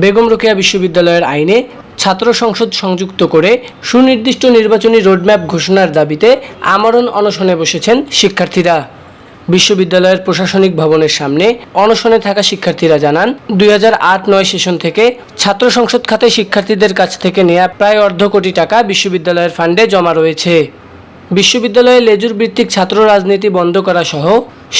বেগম রোকেয়া বিশ্ববিদ্যালয়ের আইনে ছাত্র সংসদ সংযুক্ত করে সুনির্দিষ্ট নির্বাচনী রোডম্যাপ ঘোষণার দাবিতে আমরণ অনশনে বসেছেন শিক্ষার্থীরা। বিশ্ববিদ্যালয়ের প্রশাসনিক ভবনের সামনে অনশনে থাকা শিক্ষার্থীরা জানান, দুই নয় সেশন থেকে ছাত্র সংসদ খাতে শিক্ষার্থীদের কাছ থেকে নেয়া প্রায় অর্ধ কোটি টাকা বিশ্ববিদ্যালয়ের ফান্ডে জমা রয়েছে। বিশ্ববিদ্যালয়ে লেজুর ভিত্তিক ছাত্র রাজনীতি বন্ধ করা সহ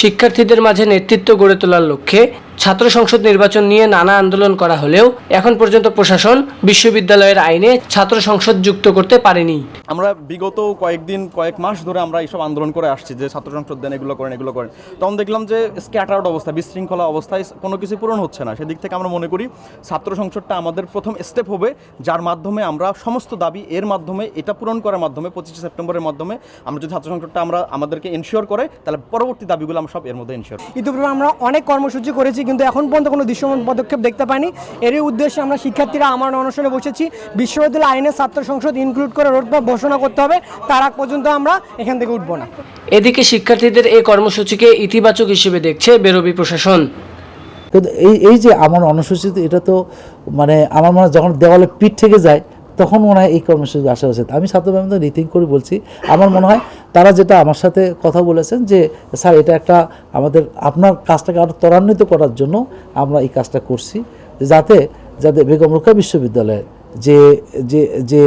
শিক্ষার্থীদের মাঝে নেতৃত্ব গড়ে তোলার লক্ষ্যে ছাত্র সংসদ নির্বাচন নিয়ে নানা আন্দোলন করা হলেও এখন পর্যন্ত প্রশাসন বিশ্ববিদ্যালয়ের আইনে ছাত্র সংসদ যুক্ত করতে পারেনি। আমরা বিগত কয়েকদিন কয়েক মাস ধরে আমরা এইসব আন্দোলন করে আসছি যে ছাত্র সংসদ দেন এগুলো করেন এগুলো করেন। তখন দেখলাম যে স্ক্যাটার্ড অবস্থা বিশৃঙ্খলা অবস্থায় কোনো কিছু পূরণ হচ্ছে না। সেদিক থেকে আমরা মনে করি ছাত্র সংসদটা আমাদের প্রথম স্টেপ হবে যার মাধ্যমে আমরা সমস্ত দাবি এর মাধ্যমে এটা পূরণ করার মাধ্যমে পঁচিশে সেপ্টেম্বরের মাধ্যমে আমরা যদি ছাত্র সংসদটা আমরা আমাদেরকে এনশিওর করে তাহলে পরবর্তী দাবিগুলো আমরা সব এর মধ্যে এনশিওর ইতিপূর্বে আমরা অনেক কর্মসূচি করেছি কিন্তু এখন পর্যন্ত কোনো দৃশ্যমান পদক্ষেপ দেখতে পাইনি। এরই উদ্দেশ্যে আমরা শিক্ষার্থীরা আমার অনশনে বসেছি। বিশ্ববিদ্যালয় আইনের ছাত্র সংসদ ইনক্লুড করে রোডম্যাপ ঘোষণা করতে হবে। তার আগ পর্যন্ত আমরা এখান থেকে উঠবো না। এদিকে শিক্ষার্থীদের এই কর্মসূচিকে ইতিবাচক হিসেবে দেখছে বেরোবি প্রশাসন। কিন্তু এই এই যে আমার অনুসূচিত এটা তো মানে আমার মনে হয় যখন দেওয়ালে পিঠ থেকে যায় তখন মনে হয় এই কর্মসূচি আসা উচিত আমি ছাত্রবান্ধব রিথিং করে বলছি, আমার মনে হয় তারা যেটা আমার সাথে কথা বলেছেন যে, স্যার, এটা একটা আমাদের, আপনার কাজটাকে আরও ত্বরান্বিত করার জন্য আমরা এই কাজটা করছি, যাতে যাতে বেগম রোকেয়া বিশ্ববিদ্যালয়ের যে যে যে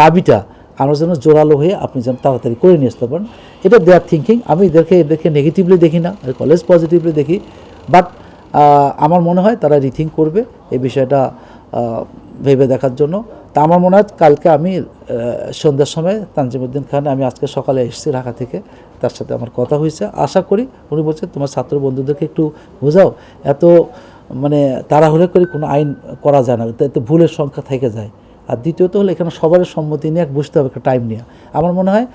দাবিটা আমরা যেন জোরালো হয়ে আপনি যেন তাড়াতাড়ি করে নিয়ে আসতে পারেন, এটা দেয়ার থিঙ্কিং আমি এদেরকে এদেরকে নেগেটিভলি দেখি না কলেজ পজিটিভলি দেখি বাট আমার মনে হয় তারা রিথিং করবে এই বিষয়টা ভেবে দেখার জন্য। তা আমার মনে হয় কালকে আমি সন্ধ্যার সময় তানজিমুদ্দিন খান, আমি আজকে সকালে এসেছি ঢাকা থেকে, তার সাথে আমার কথা হয়েছে। আশা করি, উনি বলছেন তোমার ছাত্র বন্ধুদেরকে একটু বোঝাও, এত মানে তাড়াহুড়ো করে কোনো আইন করা যায় না, এতে ভুলের সংখ্যা থেকে যায়। আর দ্বিতীয়ত হলো, এখানে সবার সম্মতি নিয়ে এক বুঝতে হবে, একটা টাইম নিয়ে। আমার মনে হয়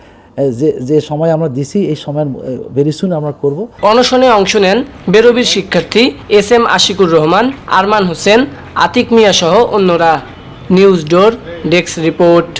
যে যে সময় আমরা দিছি, এই সময়ের ভেরি সুন আমরা করব। অনশনে অংশ নেন বেরবির শিক্ষার্থী এস এম আশিকুর রহমান, আরমান হোসেন, আতিক মিয়া সহ অন্যরা। News door, desk report.